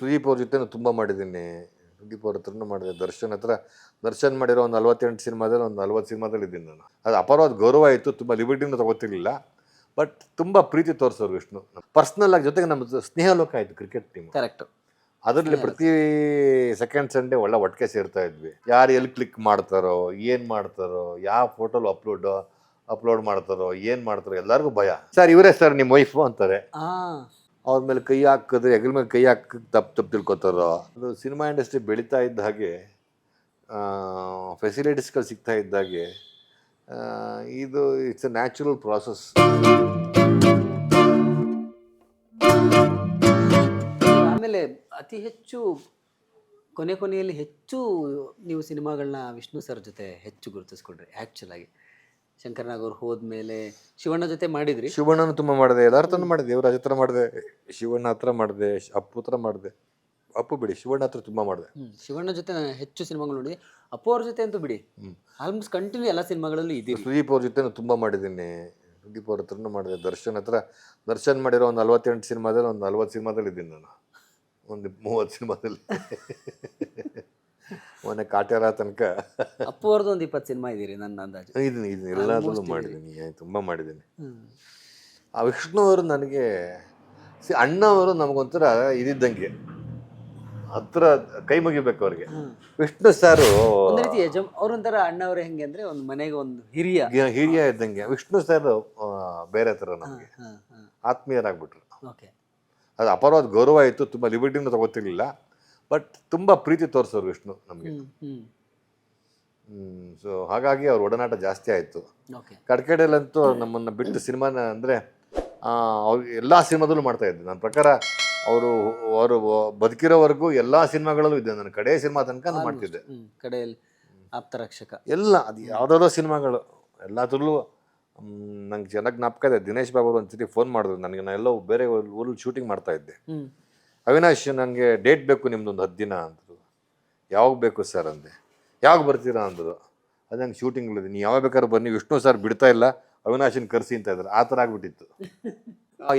ಸುದೀಪ್ ಅವ್ರ ಜೊತೆ ತುಂಬ ಮಾಡಿದ್ದೀನಿ. ಸುದೀಪ್ ಅವ್ರ ಹತ್ರನೂ ಮಾಡಿದೆ. ದರ್ಶನ್ ಹತ್ರ ದರ್ಶನ್ ಮಾಡಿರೋ ಒಂದು ನಲ್ವತ್ತೆಂಟು ಸಿನಿಮಾದಲ್ಲಿ ಒಂದು ನಲ್ವತ್ತು ಸಿನಿಮಾದಲ್ಲಿ ಇದ್ದೀನಿ ನಾನು. ಅದು ಅಪಾರವಾದ ಗೌರವ ಆಯಿತು ತುಂಬ ಲಿಬರ್ಟಿನ ತಗೋತಿರ್ಲಿಲ್ಲ. ಬಟ್ ತುಂಬ ಪ್ರೀತಿ ತೋರಿಸೋರು ವಿಷ್ಣು. ಪರ್ಸ್ನಲ್ ಆಗಿ ಜೊತೆಗೆ ನಮ್ಮ ಸ್ನೇಹ ಲೋಕ ಆಯಿತು ಕ್ರಿಕೆಟ್ ಟೀಮ್ ಕರೆಕ್ಟ್ ಅದರಲ್ಲಿ ಪ್ರತಿ ಸೆಕೆಂಡ್ ಸಂಡೇ ಒಳ್ಳೆ ಒಟ್ಟಿಗೆ ಸೇರ್ತಾ ಇದ್ವಿ. ಯಾರು ಎಲ್ಲಿ ಕ್ಲಿಕ್ ಮಾಡ್ತಾರೋ ಏನು ಮಾಡ್ತಾರೋ ಯಾವ ಫೋಟೋಲು ಅಪ್ಲೋಡ್ ಅಪ್ಲೋಡ್ ಮಾಡ್ತಾರೋ ಏನು ಮಾಡ್ತಾರೋ ಎಲ್ಲರಿಗೂ ಭಯ. ಸರ್ ಇವರೇ ಸರ್ ನಿಮ್ಮ ವೈಫು ಅಂತಾರೆ. ಅವ್ರ ಮೇಲೆ ಕೈ ಹಾಕಿದ್ರೆ, ಹೆಗಲ ಮೇಲೆ ಕೈ ಹಾಕಿ ತಪ್ಪು ತಪ್ಪು ತಿಳ್ಕೊತಾರೋ? ಅದು ಸಿನಿಮಾ ಇಂಡಸ್ಟ್ರಿ ಬೆಳೀತಾ ಇದ್ದ ಹಾಗೆ ಫೆಸಿಲಿಟೀಸ್ಗಳು ಸಿಗ್ತಾ ಇದ್ದ ಹಾಗೆ ಇದು ಇಟ್ಸ್ ಎ ನ್ಯಾಚುರಲ್ ಪ್ರಾಸೆಸ್ ಆಮೇಲೆ ಅತಿ ಹೆಚ್ಚು ಕೊನೆ ಕೊನೆಯಲ್ಲಿ ಹೆಚ್ಚು ನೀವು ಸಿನಿಮಾಗಳನ್ನ ವಿಷ್ಣು ಸರ್ ಜೊತೆ ಹೆಚ್ಚು ಗುರುತಿಸ್ಕೊಂಡ್ರಿ ಆ್ಯಕ್ಚುಲ್ ಆಗಿ. ಶಂಕರ್ನಾಗ್ ಅವ್ರು ಹೋದ್ಮೇಲೆ ಶಿವಣ್ಣ ಜೊತೆ ಮಾಡಿದ್ರಿ? ಶಿವಣ್ಣನ ತುಂಬ ಮಾಡಿದೆ ಎಲ್ಲರ ಹತ್ರನೂ ಮಾಡಿದೆ ಇವ್ರ ಹತ್ರ ಮಾಡಿದೆ ಶಿವಣ್ಣ ಹತ್ರ ಮಾಡಿದೆ ಅಪ್ಪು ಹತ್ರ ಮಾಡಿದೆ. ಅಪ್ಪು ಬಿಡಿ ಶಿವಣ್ಣ ಹತ್ರ ತುಂಬ ಮಾಡಿದೆ. ಹ್ಮ್. ಶಿವಣ್ಣ ಜೊತೆ ನಾನು ಹೆಚ್ಚು ಸಿನಿಮಾಗಳು ನೋಡಿದೆ ಅಪ್ಪು ಅವ್ರ ಜೊತೆ ಅಂತೂ ಬಿಡಿ. ಆಲ್ಮೋಸ್ಟ್ ಕಂಟಿನ್ಯೂ ಎಲ್ಲ ಸಿನಿಮಾಗಳಲ್ಲೂ ಇದ್ದೀರಿ ಸುದೀಪ್ ಅವ್ರ ಜೊತೆ ತುಂಬ ಮಾಡಿದ್ದೀನಿ. ಸುದೀಪ್ ಅವ್ರ ಹತ್ರನೂ ಮಾಡಿದೆ. ದರ್ಶನ್ ಹತ್ರ ದರ್ಶನ್ ಮಾಡಿರೋ ಒಂದು ನಲ್ವತ್ತೆಂಟು ಸಿನಿಮಾದಲ್ಲಿ ಒಂದು ನಲ್ವತ್ತು ಸಿನಿಮಾದಲ್ಲಿ ಇದ್ದೀನಿ ನಾನು. ಒಂದು ಮೂವತ್ತು ಸಿನಿಮಾದಲ್ಲಿ. ಮೊನ್ನೆ ಕಾಟ್ಯಾರ ತನಕ. ಅಪ್ಪು ಅವ್ರದ್ದು ಒಂದು ಇಪ್ಪತ್ತು ಸಿನಿಮಾ ಇದ್ದೀರಿ ನನ್ನ ಅಂದಾಜು. ಇದನ್ನು ಇದೀನಿ ಎಲ್ಲದರಲ್ಲೂ ಮಾಡಿದ್ದೀನಿ ತುಂಬ ಮಾಡಿದ್ದೀನಿ. ಆ ವಿಷ್ಣು ಅವರು ನನಗೆ ಸಿ ಅಣ್ಣವರು ನಮಗೊಂಥರ ಇದಿದ್ದಂಗೆ. ಹತ್ರ ಕೈ ಮುಗಿಬೇಕು ಅವ್ರಿಗೆ. ವಿಷ್ಣು ಸಾರು ಒಂದ್ ರೀತಿ ಯಜಮ್ ಅವ್ರೊಂಥರ ಅಣ್ಣವ್ರೆ ಹೆಂಗೆ ಅಂದ್ರೆ ಒಂದು ಮನೆಗೆ ಒಂದು ಹಿರಿಯ. ಹಿರಿಯ ಇದ್ದಂಗೆ. ವಿಷ್ಣು ಸಾರು ಬೇರೆ ಥರ ನಮಗೆ. ಆತ್ಮೀಯರಾಗ್ಬಿಟ್ರು. ಓಕೆ. ಅದು ಅಪಾರವಾದ ಗೌರವ ಇತ್ತು ತುಂಬ ಲಿಬರ್ಟಿನೂ ತಗೋತಿರ್ಲಿಲ್ಲ. ಬಟ್ ತುಂಬ ಪ್ರೀತಿ ತೋರಿಸೋರು ವಿಷ್ಣು ನಮಗೆ. ಸೊ ಹಾಗಾಗಿ ಅವ್ರ ಒಡನಾಟ ಜಾಸ್ತಿ ಆಯಿತು. ಕಡ್ಕಡೆಯಲ್ಲಂತೂ ನಮ್ಮನ್ನು ಬಿಟ್ಟು ಸಿನಿಮಾನ ಅಂದರೆ ಅವ್ರು ಎಲ್ಲ ಸಿನಿಮಾದಲ್ಲೂ ಮಾಡ್ತಾ ಇದ್ದೆ. ನನ್ನ ಪ್ರಕಾರ ಅವರು ಅವರು ಬದುಕಿರೋವರೆಗೂ ಎಲ್ಲ ಸಿನಿಮಾಗಳಲ್ಲೂ ಇದ್ದೆ. ನಾನು ಕಡೆ ಸಿನಿಮಾ ತನಕ ನಾನು ಮಾಡ್ತಿದ್ದೆ. ಕಡೆಯಲ್ಲಿ ಆಪ್ತರಕ್ಷಕ. ಎಲ್ಲ ಅದು ಯಾವುದಾದ್ರೂ ಸಿನಿಮಾಗಳು ಎಲ್ಲದರಲ್ಲೂ ನಂಗೆ ಚೆನ್ನಾಗಿ ಜ್ಞಾಪಕ ಇದೆ. ದಿನೇಶ್ ಬಾಬು ಒಂದು ಸತಿ ಫೋನ್ ಮಾಡಿದ್ರು. ನನಗೆ ನಾನು ಎಲ್ಲೋ ಬೇರೆ ಊರಲ್ಲಿ ಶೂಟಿಂಗ್ ಮಾಡ್ತಾ ಇದ್ದೆ. ಅವಿನಾಶ್ ನನಗೆ ಡೇಟ್ ಬೇಕು ನಿಮ್ದೊಂದು ಹತ್ತು ದಿನ ಅಂದರು. ಯಾವಾಗ ಬೇಕು ಸರ್ ಅಂದೆ. ಯಾವಾಗ ಬರ್ತೀರಾ ಅಂದರು. ಅದು ನಂಗೆ ಶೂಟಿಂಗ್ಗಳಿದೆ ನೀವು ಯಾವಾಗ ಬೇಕಾದ್ರೂ ಬನ್ನಿ. ವಿಷ್ಣು ಸರ್ ಬಿಡ್ತಾ ಇಲ್ಲ. ಅವಿನಾಶನ್ ಕರೆಸಿ ಅಂತ ಇದ್ದಾರೆ. ಆ ಥರ ಆಗ್ಬಿಟ್ಟಿತ್ತು.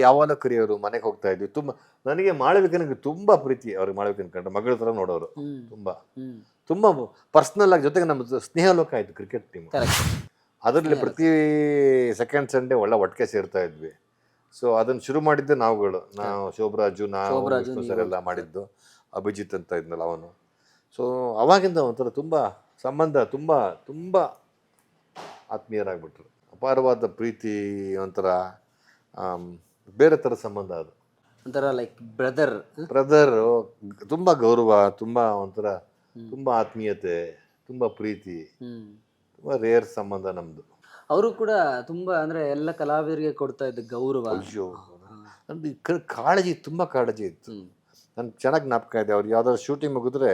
ಯಾವಾಗ ಕರೆಯೋರು ಮನೆಗೆ ಹೋಗ್ತಾ ಇದ್ವಿ. ತುಂಬ ನನಗೆ ಮಾಳವಿಕನಿಗೆ ತುಂಬ ಪ್ರೀತಿ ಅವ್ರಿಗೆ ಮಾಳವಿಕನ ಕಂಡ್ರೆ. ಮಗಳ ಥರ ನೋಡೋರು. ತುಂಬ. ತುಂಬ ಪರ್ಸ್ನಲ್ ಆಗಿ ಜೊತೆಗೆ ನಮ್ಮ ಸ್ನೇಹ ಲೋಕ ಆಯಿತು ಕ್ರಿಕೆಟ್ ಟೀಮ್ ಅದರಲ್ಲಿ ಪ್ರತಿ ಸೆಕೆಂಡ್ ಸಂಡೇ ಒಳ್ಳೆ ಒಟ್ಟಿಗೆ ಸೇರ್ತಾ ಇದ್ವಿ. ಸೊ ಅದನ್ನ ಶುರು ಮಾಡಿದ್ದೆ ನಾವುಗಳು. ನಾವು ಶೋಭರಾಜು ನಾವು ಸರ್ ಎಲ್ಲ ಮಾಡಿದ್ದು. ಅಭಿಜಿತ್ ಅಂತ ಇದ್ನಲ್ಲ ಅವನು. ಸೊ ಅವಾಗಿಂದ ಒಂಥರ ತುಂಬ ಸಂಬಂಧ ತುಂಬ ತುಂಬ ಆತ್ಮೀಯರಾಗ್ಬಿಟ್ರು. ಅಪಾರವಾದ ಪ್ರೀತಿ ಒಂಥರ ಬೇರೆ ಥರ ಸಂಬಂಧ ಅದು. ಒಂಥರ ಲೈಕ್ ಬ್ರದರ್ ಬ್ರದರ್ ತುಂಬ ಗೌರವ ತುಂಬ ಒಂಥರ ತುಂಬ ಆತ್ಮೀಯತೆ ತುಂಬ ಪ್ರೀತಿ. ತುಂಬ ರೇರ್ ಸಂಬಂಧ ನಮ್ಮದು ಅವರು ಕೂಡ ತುಂಬಾ ಅಂದ್ರೆ ಎಲ್ಲ ಕಲಾವಿದರಿಗೆ ಕೊಡ್ತಾ ಇದ್ದ ಗೌರವ. ಅಯ್ಯೋ. ನಂದು ಕಾಳಜಿ ತುಂಬ ಕಾಳಜಿ ಇತ್ತು. ನನ್ಗೆ ಚೆನ್ನಾಗಿ ಜ್ಞಾಪಕ ಇದೆ. ಅವ್ರು ಯಾವ್ದಾದ್ರು ಶೂಟಿಂಗ್ ಮುಗಿದ್ರೆ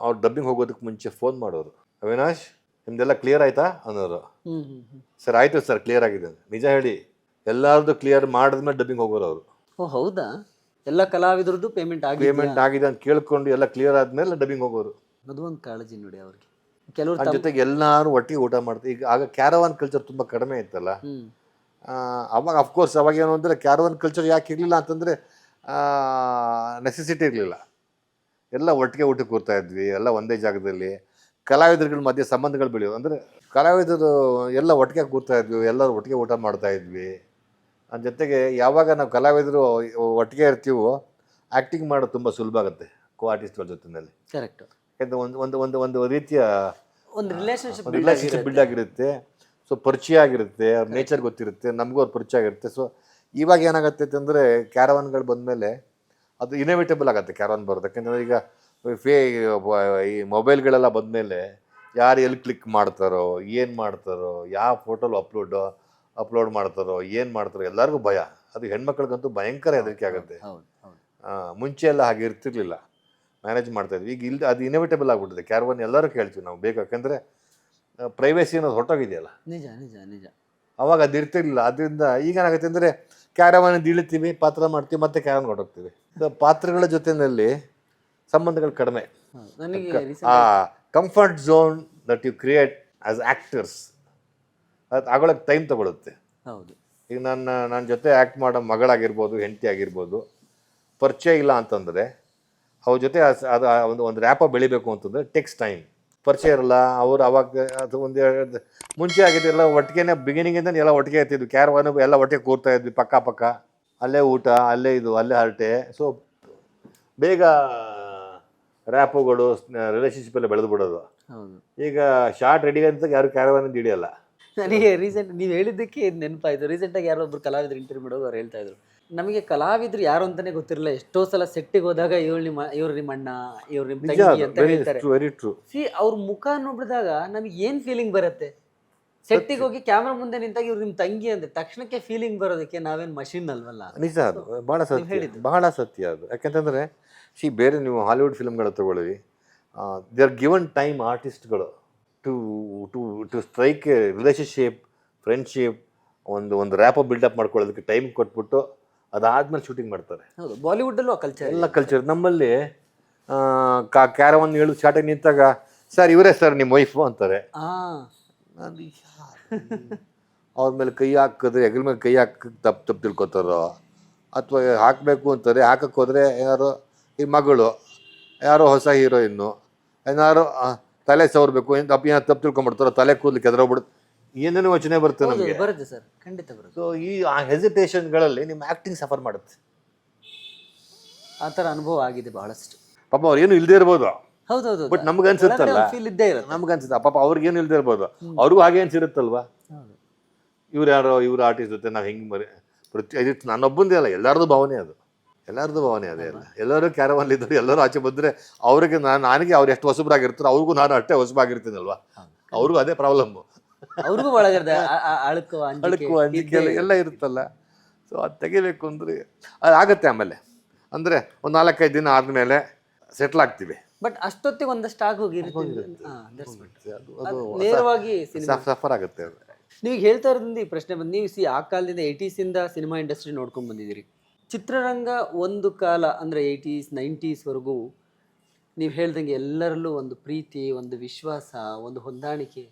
ಅವ್ರು ಡಬ್ಬಿಂಗ್ ಹೋಗೋದಕ್ಕೆ ಮುಂಚೆ ಫೋನ್ ಮಾಡೋರು. ಅವಿನಾಶ್ ನಿಮ್ದೆಲ್ಲ ಕ್ಲಿಯರ್ ಆಯ್ತಾ? ಅನ್ನೋರು. ಸರ್ ಆಯ್ತು ಸರ್ ಕ್ಲಿಯರ್ ಆಗಿದೆ. ನಿಜ ಹೇಳಿ ಎಲ್ಲಾರ್ದು ಕ್ಲಿಯರ್ ಮಾಡಿದ್ಮೇಲೆ ಡಬ್ಬಿಂಗ್ ಹೋಗೋರು ಅವರು. ಓ ಹೌದಾ? ಎಲ್ಲ ಕಲಾವಿದರದ್ದು ಪೇಮೆಂಟ್ ಆಗಿ ಪೇಮೆಂಟ್ ಆಗಿದೆ ಅಂತ ಕೇಳ್ಕೊಂಡು ಎಲ್ಲ ಕ್ಲಿಯರ್ ಆದ್ಮೇಲೆ ಡಬ್ಬಿಂಗ್ ಹೋಗೋರು. ಅದು ಒಂದು ಕಾಳಜಿ ನೋಡಿ ಅವ್ರಿಗೆ. ಕೆಲವರು ಜೊತೆಗೆ ಎಲ್ಲರೂ ಒಟ್ಟಿಗೆ ಊಟ ಮಾಡ್ತಾರೆ ಈಗ ಆಗ ಕ್ಯಾರವಾನ್ ಕಲ್ಚರ್ ತುಂಬಾ ಕಡಿಮೆ ಇತ್ತಲ್ಲ? ಅವಾಗ ಅಫ್ಕೋರ್ಸ್ ಅವಾಗ ಏನು ಅಂದ್ರೆ ಕ್ಯಾರವಾನ್ ಕಲ್ಚರ್ ಯಾಕೆ ಇರಲಿಲ್ಲ ಅಂತಂದರೆ ನೆಸೆಸಿಟಿ ಇರಲಿಲ್ಲ. ಎಲ್ಲ ಒಟ್ಟಿಗೆ ಊಟಕ್ಕೆ ಕೂರ್ತಾ ಇದ್ವಿ ಎಲ್ಲ ಒಂದೇ ಜಾಗದಲ್ಲಿ. ಕಲಾವಿದರುಗಳ ಮಧ್ಯೆ ಸಂಬಂಧಗಳು ಬೆಳೆಯುವ ಅಂದ್ರೆ ಕಲಾವಿದರು ಎಲ್ಲ ಒಟ್ಟಿಗೆ ಕೂರ್ತಾ ಇದ್ವಿ ಎಲ್ಲರೂ ಒಟ್ಟಿಗೆ ಊಟ ಮಾಡ್ತಾ ಇದ್ವಿ. ಅದ್ ಜೊತೆಗೆ ಯಾವಾಗ ನಾವು ಕಲಾವಿದರು ಒಟ್ಟಿಗೆ ಇರ್ತೀವೋ ಆಕ್ಟಿಂಗ್ ಮಾಡೋದು ತುಂಬಾ ಸುಲಭ ಆಗುತ್ತೆ ಕೋ ಆರ್ಟಿಸ್ಟ್ಗಳ ಜೊತೆಯಲ್ಲಿ ಕರೆಕ್ಟ್ ಯಾಕಂದರೆ ಒಂದು ಒಂದು ಒಂದು ಒಂದು ರೀತಿಯ ಒಂದು ರಿಲೇಶನ್ಶಿಪ್ ರಿಲೇಶನ್ಶಿಪ್ ಬಿಲ್ಡ್ ಆಗಿರುತ್ತೆ. ಸೊ ಪರಿಚಯ ಆಗಿರುತ್ತೆ ಅವ್ರ ನೇಚರ್ ಗೊತ್ತಿರುತ್ತೆ ನಮಗೂ ಅವ್ರ ಪರಿಚಯ ಆಗಿರುತ್ತೆ. ಸೊ ಇವಾಗ ಏನಾಗುತ್ತೆ ಅಂದರೆ ಕ್ಯಾರವಾನ್ಗಳು ಬಂದಮೇಲೆ ಅದು ಇನೋವೇಟಬಲ್ ಆಗುತ್ತೆ ಕ್ಯಾರವಾನ್ ಬರೋದು ಯಾಕೆಂದರೆ ಈಗ ಫೇ ಈ ಮೊಬೈಲ್ಗಳೆಲ್ಲ ಬಂದಮೇಲೆ ಯಾರು ಎಲ್ಲಿ ಕ್ಲಿಕ್ ಮಾಡ್ತಾರೋ ಏನು ಮಾಡ್ತಾರೋ ಯಾವ ಫೋಟೋಲು ಅಪ್ಲೋಡ್ ಅಪ್ಲೋಡ್ ಮಾಡ್ತಾರೋ ಏನು ಮಾಡ್ತಾರೋ ಎಲ್ಲರಿಗೂ ಭಯ. ಅದು ಹೆಣ್ಮಕ್ಳಿಗಂತೂ ಭಯಂಕರ ಹೆದರಿಕೆ ಆಗುತ್ತೆ. ಹೌದು ಹೌದು ಮುಂಚೆ ಎಲ್ಲ ಹಾಗೆ ಇರ್ತಿರ್ಲಿಲ್ಲ. ಮ್ಯಾನೇಜ್ ಮಾಡ್ತಾ ಇದ್ವಿ. ಈಗ ಇಲ್ಲಿ ಅದು ಇನೋವೇಟಬಲ್ ಆಗಿಬಿಟ್ಟಿದೆ. ಕ್ಯಾರವನ್ ಎಲ್ಲರೂ ಕೇಳ್ತೀವಿ ನಾವು ಬೇಕು? ಯಾಕಂದರೆ ಪ್ರೈವೇಸಿ ಅನ್ನೋದು ಹೊರಟೋಗಿದೆಯಲ್ಲ? ನಿಜ ನಿಜ ನಿಜ. ಅವಾಗ ಅದು ಇರ್ತಿರ್ಲಿಲ್ಲ. ಅದರಿಂದ ಈಗ ಏನಾಗುತ್ತೆ ಅಂದರೆ ಕ್ಯಾರವನ್ ಇಳಿತೀವಿ ಪಾತ್ರ ಮಾಡ್ತೀವಿ ಮತ್ತೆ ಕ್ಯಾರವನ್ ಹೊರಟೋಗ್ತೀವಿ. ಸೊ ಪಾತ್ರಗಳ ಜೊತೆಯಲ್ಲಿ ಸಂಬಂಧಗಳು ಕಡಿಮೆ. ನನಗೆ ಆ comfort zone that you create as actors ಅದು ಆಗೋಳಕ್ಕೆ ಟೈಮ್ ತಗೊಳುತ್ತೆ. ಹೌದು. ಈಗ ನನ್ನ ನನ್ನ ಜೊತೆ ಆ್ಯಕ್ಟ್ ಮಾಡೋ ಮಗಳಾಗಿರ್ಬೋದು ಹೆಂಡತಿ ಆಗಿರ್ಬೋದು ಪರಿಚಯ ಇಲ್ಲ ಅಂತಂದರೆ ಅವ್ರ ಜೊತೆ ಅದು ಒಂದು ಒಂದು ರ್ಯಾಪ ಬೆಳಿಬೇಕು ಅಂತಂದರೆ ಟೆಕ್ಸ್ ಟೈಮ್ ಪರಿಚಯ ಇರಲ್ಲ ಅವ್ರು ಅವಾಗ ಅದು ಒಂದು ಎರಡು ಮುಂಚೆ ಆಗಿದ್ದು ಎಲ್ಲ ಒಟ್ಟಿಗೆನೆ ಬಿಗಿನಿಂಗಿಂದ ಎಲ್ಲ ಒಟ್ಟಿಗೆ ಇರ್ತಿದ್ವಿ ಕ್ಯಾರವಾನು ಎಲ್ಲ ಒಟ್ಟಿಗೆ ಕೂರ್ತಾ ಇದ್ವಿ ಪಕ್ಕ ಪಕ್ಕ. ಅಲ್ಲೇ ಊಟ ಅಲ್ಲೇ ಇದು ಅಲ್ಲೇ ಹರಟೆ. ಸೊ ಬೇಗ ರ್ಯಾಪುಗಳು ರಿಲೇಷನ್ಶಿಪ್ ಎಲ್ಲ ಬೆಳೆದು ಬಿಡೋದು. ಈಗ ಶಾರ್ಟ್ ರೆಡಿ ಅಂತ ಯಾರು ಕ್ಯಾರವಾನಿಂದ ಹಿಡಿಯಲ್ಲ? ನನಗೆ ರೀಸೆಂಟ್ ನೀವು ಹೇಳಿದ್ದಕ್ಕೆ ನೆನಪಾಯಿತು. ನೆನಪಾಯ್ತು ರೀಸೆಂಟಾಗಿ ಯಾರೋ ಒಬ್ರು ಕಲಾವಿದ್ರು ಇಂಟರ್ವ್ಯೂ ಮಾಡೋರು ಅವ್ರು ಹೇಳ್ತಾ ಇದ್ರು. ನಮಗೆ ಕಲಾವಿದ್ರು ಯಾರು ಅಂತಾನೆ ಗೊತ್ತಿರಲ್ಲ. ಎಷ್ಟೋ ಸಲ ಸೆಟ್ಟಿಗೆ ಹೋದಾಗ ಇವ್ರು ನಿಮ್ಮ ಇವ್ರು ನಿಮ್ಮ ಅಣ್ಣ ಇವ್ರು ನಿಮ್ಮ ತಂಗಿ ಅಂತ ಹೇಳ್ತಾರೆ. ಟ್ರೂ ವೆರಿ ಟ್ರೂ ಸಿ ಅವ್ರ ಮುಖ ನೋಡಿದಾಗ ನಮಗೆ ಏನ್ ಫೀಲಿಂಗ್ ಬರುತ್ತೆ? ಸೆಟ್ಟಿಗೆ ಹೋಗಿ ಕ್ಯಾಮ್ರಾ ಮುಂದೆ ನಿಂತಾಗ ಇವ್ರು ನಿಮ್ಮ ತಂಗಿ ಅಂದ್ರೆ ತಕ್ಷಣಕ್ಕೆ ಫೀಲಿಂಗ್ ಬರೋದಕ್ಕೆ ನಾವೇನ್ ಮಷಿನ್ ಅಲ್ವಲ್ಲ? ನಿಜ ಅದು ಬಹಳ ಸತ್ಯ. ಬಹಳ ಸತ್ಯ ಅದು. ಯಾಕಂತಂದ್ರೆ ಸಿ ಬೇರೆ ನೀವು ಹಾಲಿವುಡ್ ಫಿಲ್ಮ್ಗಳು ತಗೊಳ್ಳಿ. They are given time ಆರ್ಟಿಸ್ಟ್ಗಳು to to to strike relationship friendship ಒಂದು ಒಂದು ರ್ಯಾಪ ಬಿಲ್ಡಪ್ ಮಾಡ್ಕೊಳ್ಳೋದಕ್ಕೆ ಟೈಮ್ ಕೊಟ್ಬಿಟ್ಟು ಅದಾದ್ಮೇಲೆ ಶೂಟಿಂಗ್ ಮಾಡ್ತಾರೆ. ಹೌದು ಬಾಲಿವುಡ್ ಅಲ್ಲೂ ಆ ಕಲ್ಚರ್ ಎಲ್ಲ ಕಲ್ಚರ್ ನಮ್ಮಲ್ಲಿ ಕಾ ಕ್ಯಾರವನ್ ಹೇಳು ಶಾಟಿಗೆ ನಿಂತಾಗ ಸರ್ ಇವರೇ ಸರ್ ನಿಮ್ಮ ವೈಫು ಅಂತಾರೆ. ನಾನು? ಅವ್ರ ಮೇಲೆ ಕೈ ಹಾಕಿದ್ರೆ ಹೆಗಲ ಮೇಲೆ ಕೈ ಹಾಕಿ ತಪ್ಪು ತಪ್ಪು ತಿಳ್ಕೊತಾರೋ? ಅಥವಾ ಹಾಕಬೇಕು ಅಂತಾರೆ ಹಾಕಕ್ಕೆ ಹೋದರೆ ಯಾರೋ ಈ ಮಗಳು ಯಾರೋ ಹೊಸ ಹೀರೋಯಿನ್ನು ಏನಾರು ತಲೆ ಸವರ್ಬೇಕು ಏನು ತಪ್ಪು ಏನೋ ತಪ್ಪು ತಿಳ್ಕೊಂಬಿಡ್ತಾರೋ ತಲೆ ಕೂದಲು ಎದುರೋಗ್ಬಿಡುತ್ತೆ ಏನೇನೋ ಯೋಚನೆ ಬರುತ್ತೆ ನಮಗೆ. ಬರುತ್ತೆ ಸರ್. ಖಂಡಿತ ಬರುತ್ತೆ. ಸೊ ಈ ಆ ಹೆಸಿಟೇಷನ್ಗಳಲ್ಲಿ ನಿಮ್ಮ ಆ್ಯಕ್ಟಿಂಗ್ ಸಫರ್ ಮಾಡುತ್ತೆ. ಆ ಥರ ಅನುಭವ ಆಗಿದೆ ಬಹಳಷ್ಟು. ಪಾಪ ಅವ್ರು ಏನು ಇಲ್ಲದೆ ಇರ್ಬೋದು. ಹೌದೌದು ಬಟ್ ನಮ್ಗೆ ಅನ್ಸುತ್ತಲ್ಲ. ಫೀಲ್ ಇದ್ದೇ ಇರುತ್ತೆ. ನಮ್ಗೆ ಅನ್ಸುತ್ತೆ. ಪಾಪ ಅವ್ರಿಗೇನು ಇಲ್ಲದೆ ಇರ್ಬೋದು. ಅವ್ರಿಗೂ ಹಾಗೆ ಅನ್ಸಿರುತ್ತಲ್ವಾ? ಹೌದು. ಇವ್ರು ಯಾರೋ ಇವ್ರ ಆರ್ಟಿಸ್ಟ್ ಜೊತೆ ನಾವು ಹೆಂಗೆ ಮರಿ ಪ್ರತಿ ಇದು ನನ್ನೊಬ್ಬಂದೇ ಅಲ್ಲ ಎಲ್ಲರದು ಭಾವನೆ ಅದು. ಎಲ್ಲರದು ಭಾವನೆ ಅದೇ ಅಲ್ಲ. ಎಲ್ಲರೂ ಕ್ಯಾರವನ್ ಇದ್ದರು ಎಲ್ಲರೂ ಆಚೆ ಬಂದರೆ ಅವ್ರಿಗೆ ನಾನು ನನಗೆ ಅವ್ರು ಎಷ್ಟು ಹೊಸಬ್ರಾಗಿರ್ತಾರೋ ಅವ್ರಿಗೂ ನಾನು ಅಷ್ಟೇ ಹೊಸಬಾಗಿರ್ತೀನಲ್ವಾ ಅವ್ರಿಗೂ ಅದೇ ಪ್ರಾಬ್ಲಮ್ಮು ಅವ್ರಿಗೂ ಒಳಗಡೆ ಅಳುಕು ಅಂಜಿಕೆ ಅಳುಕು ಅಂಜಿಕೆ ಎಲ್ಲ ಇರುತ್ತಲ್ಲ. ಸೊ ಅದು ತೆಗಿಬೇಕು ಅಂದ್ರೆ ಅದು ಆಗತ್ತೆ ಆಮೇಲೆ. ಅಂದ್ರೆ ಒಂದು ನಾಲ್ಕೈದು ದಿನ ಆದ್ಮೇಲೆ ಸೆಟ್ಲ್ ಆಗ್ತೀವಿ. ಬಟ್ ಅಷ್ಟೊತ್ತಿಗೆ ಒಂದಷ್ಟು ಸ್ಟಾಕ್ ನೇರವಾಗಿ ಸಫರ್ ಆಗುತ್ತೆ ಅದು. ನೀವು ಹೇಳ್ತಾ ಇರೋದ್ರಿಂದ ಈ ಪ್ರಶ್ನೆ ಬಂದು ನೀವು ಸಿ ಆ ಕಾಲದಿಂದ ಏಯ್ಟೀಸಿಂದ ಸಿನಿಮಾ ಇಂಡಸ್ಟ್ರಿ ನೋಡ್ಕೊಂಡು ಬಂದಿದ್ದೀರಿ. ಚಿತ್ರರಂಗ ಒಂದು ಕಾಲ ಅಂದರೆ ಏಯ್ಟೀಸ್ ನೈಂಟೀಸ್ವರೆಗೂ ನೀವು ಹೇಳ್ದಂಗೆ ಎಲ್ಲರಲ್ಲೂ ಒಂದು ಪ್ರೀತಿ ಒಂದು ವಿಶ್ವಾಸ ಒಂದು ಹೊಂದಾಣಿಕೆ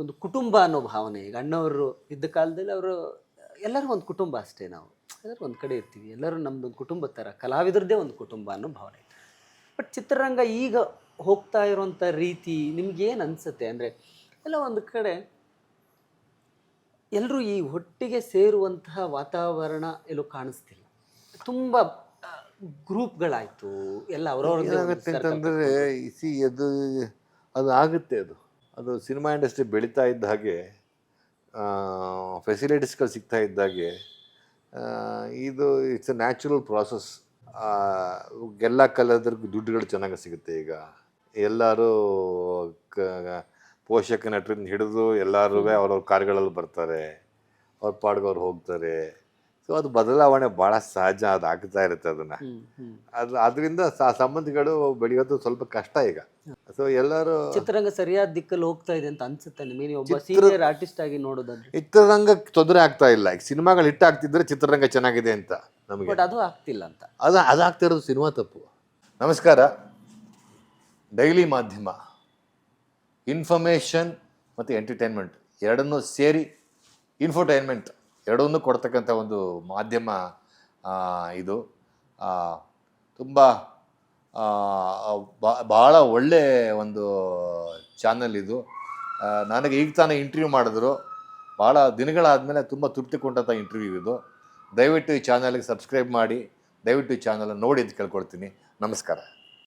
ಒಂದು ಕುಟುಂಬ ಅನ್ನೋ ಭಾವನೆ. ಈಗ ಅಣ್ಣವರು ಇದ್ದ ಕಾಲದಲ್ಲಿ ಅವರು ಎಲ್ಲರೂ ಒಂದು ಕುಟುಂಬ ಅಷ್ಟೇ ನಾವು. ಎಲ್ಲರೂ ಒಂದು ಕಡೆ ಇರ್ತೀವಿ. ಎಲ್ಲರೂ ನಮ್ಮದು ಒಂದು ಕುಟುಂಬದ ಥರ ಕಲಾವಿದರದ್ದೇ ಒಂದು ಕುಟುಂಬ ಅನ್ನೋ ಭಾವನೆ. ಬಟ್ ಚಿತ್ರರಂಗ ಈಗ ಹೋಗ್ತಾ ಇರೋಂಥ ರೀತಿ ನಿಮ್ಗೇನು ಅನಿಸುತ್ತೆ? ಅಂದರೆ ಎಲ್ಲ ಒಂದು ಕಡೆ ಎಲ್ಲರೂ ಈ ಒಟ್ಟಿಗೆ ಸೇರುವಂತಹ ವಾತಾವರಣ ಎಲ್ಲೂ ಕಾಣಿಸ್ತಿಲ್ಲ. ತುಂಬ ಗ್ರೂಪ್ಗಳಾಯಿತು. ಎಲ್ಲ ಏನಾಗುತ್ತೆ ಅವರವ್ರ ಅಂತಂದರೆ ಸಿ ಅದು ಅದು ಆಗುತ್ತೆ ಅದು. ಅದು ಸಿನಿಮಾ ಇಂಡಸ್ಟ್ರಿ ಬೆಳೀತಾ ಇದ್ದ ಹಾಗೆ ಫೆಸಿಲಿಟೀಸ್ಗಳು ಸಿಗ್ತಾ ಇದ್ದ ಹಾಗೆ ಇದು ಇಟ್ಸ್ ಎ ನ್ಯಾಚುರಲ್ ಪ್ರಾಸೆಸ್ ಎಲ್ಲ ಕಲಾವಿದರಿಗೂ ದುಡ್ಡುಗಳು ಚೆನ್ನಾಗಿ ಸಿಗುತ್ತೆ ಈಗ. ಎಲ್ಲರೂ ಕ, ಪೋಷಕ ನಟರಿಂದ ಹಿಡಿದು ಎಲ್ಲರೂ ಅವ್ರವ್ರ ಕಾರ್ಗಳಲ್ಲಿ ಬರ್ತಾರೆ. ಅವ್ರ ಪಾಡ್ಗೆ ಅವ್ರು ಹೋಗ್ತಾರೆ. ಸೊ ಅದು ಬದಲಾವಣೆ ಭಾಳ ಸಹಜ ಅದು ಆಗ್ತಾ ಇರುತ್ತೆ ಅದನ್ನ. ಅದ್ ಅದರಿಂದ ಸಂಬಂಧಗಳು ಬೆಳೆಯೋದು ಸ್ವಲ್ಪ ಕಷ್ಟ ಈಗ. ಸೊ ಎಲ್ಲರೂ ಚಿತ್ರರಂಗ ಸರಿಯಾದ ದಿಕ್ಕಲ್ಲಿ ಹೋಗ್ತಾ ಇದೆ ಅಂತ ಅನ್ಸುತ್ತೆ ನಿಮಗೆ ಒಬ್ಬ ಸೀನಿಯರ್ ಆರ್ಟಿಸ್ಟ್ ಆಗಿ ನೋಡೋದಾದ್ರೆ. ಚಿತ್ರರಂಗ ತೊಂದರೆ ಆಗ್ತಾ ಇಲ್ಲ. ಈಗ ಸಿನಿಮಾಗಳು ಹಿಟ್ ಆಗ್ತಿದ್ರೆ ಚಿತ್ರರಂಗ ಚೆನ್ನಾಗಿದೆ ಅಂತ ನಮಗೆ. ಬಟ್ ಅದು ಆಗ್ತಿಲ್ಲ ಅಂತ. ಅದು ಅದಾಗ್ತಾ ಇರೋದು ಸಿನಿಮಾ ತಪ್ಪು. ನಮಸ್ಕಾರ. ಡೈಲಿ ಮಾಧ್ಯಮ ಇನ್ಫಾರ್ಮೇಷನ್ ಮತ್ತು ಎಂಟರ್ಟೈನ್ಮೆಂಟ್ ಎರಡನ್ನೂ ಸೇರಿ ಇನ್ಫೋಟೈನ್ಮೆಂಟ್ ಎರಡನ್ನೂ ಕೊಡ್ತಕ್ಕಂಥ ಒಂದು ಮಾಧ್ಯಮ ಇದು. ತುಂಬ ಭಾಳ ಒಳ್ಳೆ ಒಂದು ಚಾನಲ್ ಇದು. ನನಗೆ ಈಗ ತಾನೇ ಇಂಟರ್ವ್ಯೂ ಮಾಡಿದ್ರು. ಭಾಳ ದಿನಗಳಾದಮೇಲೆ ತುಂಬ ತೃಪ್ತಿ ಕೊಂಡಂಥ ಇಂಟರ್ವ್ಯೂ ಇದು. ದಯವಿಟ್ಟು ಈ ಚಾನಲ್ಗೆ ಸಬ್ಸ್ಕ್ರೈಬ್ ಮಾಡಿ, ದಯವಿಟ್ಟು ಈ ಚಾನಲ್ ನೋಡಿ ಅಂತ ಕೇಳ್ಕೊಳ್ತೀನಿ ನಮಸ್ಕಾರ.